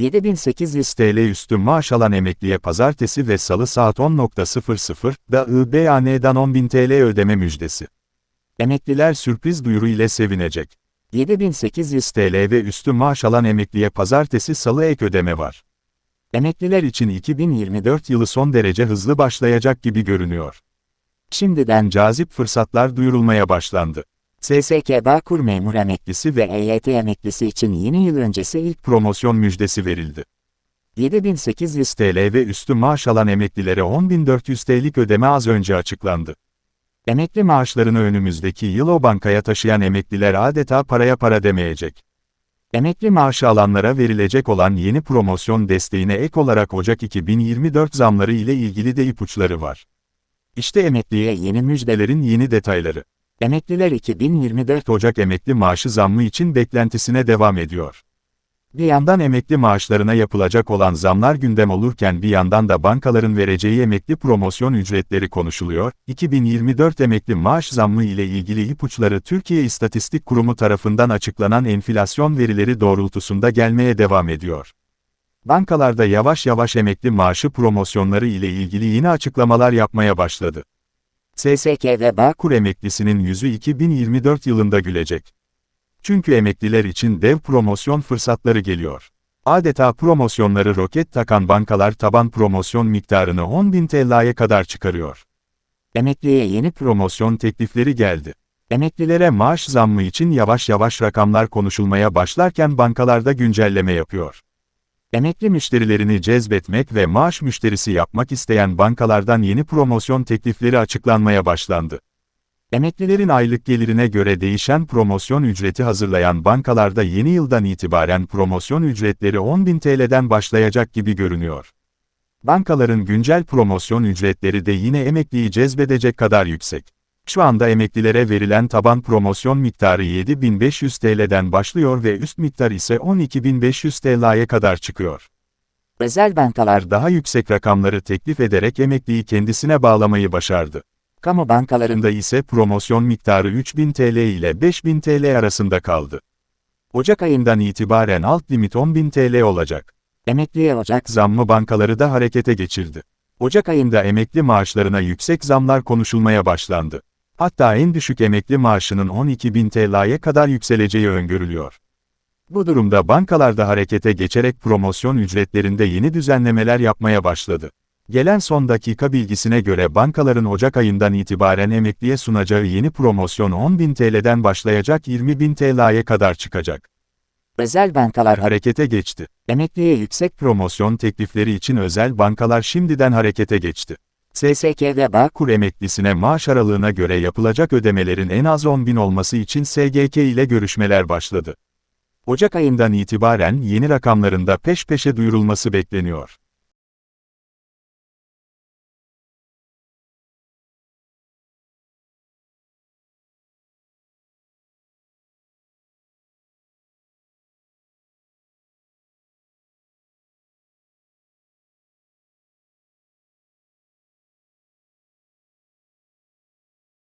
7800 TL üstü maaş alan emekliye pazartesi ve salı saat 10.00'da IBAN'dan 10.000 TL ödeme müjdesi. Emekliler sürpriz duyuru ile sevinecek. 7800 TL ve üstü maaş alan emekliye pazartesi salı ek ödeme var. Emekliler için 2024 yılı son derece hızlı başlayacak gibi görünüyor. Şimdiden cazip fırsatlar duyurulmaya başlandı. SSK Bağkur memur emeklisi ve EYT emeklisi için yeni yıl öncesi ilk promosyon müjdesi verildi. 7800 TL ve üstü maaş alan emeklilere 10.400 TL'lik ödeme az önce açıklandı. Emekli maaşlarını önümüzdeki yıl o bankaya taşıyan emekliler adeta paraya para demeyecek. Emekli maaşı alanlara verilecek olan yeni promosyon desteğine ek olarak Ocak 2024 zamları ile ilgili de ipuçları var. İşte emekliye yeni müjdelerin yeni detayları. Emekliler 2024 Ocak emekli maaşı zammı için beklentisine devam ediyor. Bir yandan emekli maaşlarına yapılacak olan zamlar gündem olurken bir yandan da bankaların vereceği emekli promosyon ücretleri konuşuluyor. 2024 emekli maaş zammı ile ilgili ipuçları Türkiye İstatistik Kurumu tarafından açıklanan enflasyon verileri doğrultusunda gelmeye devam ediyor. Bankalarda yavaş yavaş emekli maaşı promosyonları ile ilgili yeni açıklamalar yapmaya başladı. SSK ve Bağkur emeklisinin yüzü 2024 yılında gülecek. Çünkü emekliler için dev promosyon fırsatları geliyor. Adeta promosyonları roket takan bankalar taban promosyon miktarını 10.000 TL'ye kadar çıkarıyor. Emekliye yeni promosyon teklifleri geldi. Emeklilere maaş zammı için yavaş yavaş rakamlar konuşulmaya başlarken bankalarda güncelleme yapıyor. Emekli müşterilerini cezbetmek ve maaş müşterisi yapmak isteyen bankalardan yeni promosyon teklifleri açıklanmaya başlandı. Emeklilerin aylık gelirine göre değişen promosyon ücreti hazırlayan bankalarda yeni yıldan itibaren promosyon ücretleri 10.000 TL'den başlayacak gibi görünüyor. Bankaların güncel promosyon ücretleri de yine emekliyi cezbedecek kadar yüksek. Şu anda emeklilere verilen taban promosyon miktarı 7500 TL'den başlıyor ve üst miktar ise 12500 TL'ye kadar çıkıyor. Özel bankalar daha yüksek rakamları teklif ederek emekliyi kendisine bağlamayı başardı. Kamu bankalarında ise promosyon miktarı 3000 TL ile 5000 TL arasında kaldı. Ocak ayından itibaren alt limit 10.000 TL olacak. Emekliye Ocak zammı bankaları da harekete geçirdi. Ocak ayında emekli maaşlarına yüksek zamlar konuşulmaya başlandı. Hatta en düşük emekli maaşının 12.000 TL'ye kadar yükseleceği öngörülüyor. Bu durumda bankalar da harekete geçerek promosyon ücretlerinde yeni düzenlemeler yapmaya başladı. Gelen son dakika bilgisine göre bankaların Ocak ayından itibaren emekliye sunacağı yeni promosyon 10.000 TL'den başlayacak 20.000 TL'ye kadar çıkacak. Özel bankalar harekete geçti. Emekliye yüksek promosyon teklifleri için özel bankalar şimdiden harekete geçti. SSK ve Bağkur emeklisine maaş aralığına göre yapılacak ödemelerin en az 10.000 olması için SGK ile görüşmeler başladı. Ocak ayından itibaren yeni rakamlarında peş peşe duyurulması bekleniyor.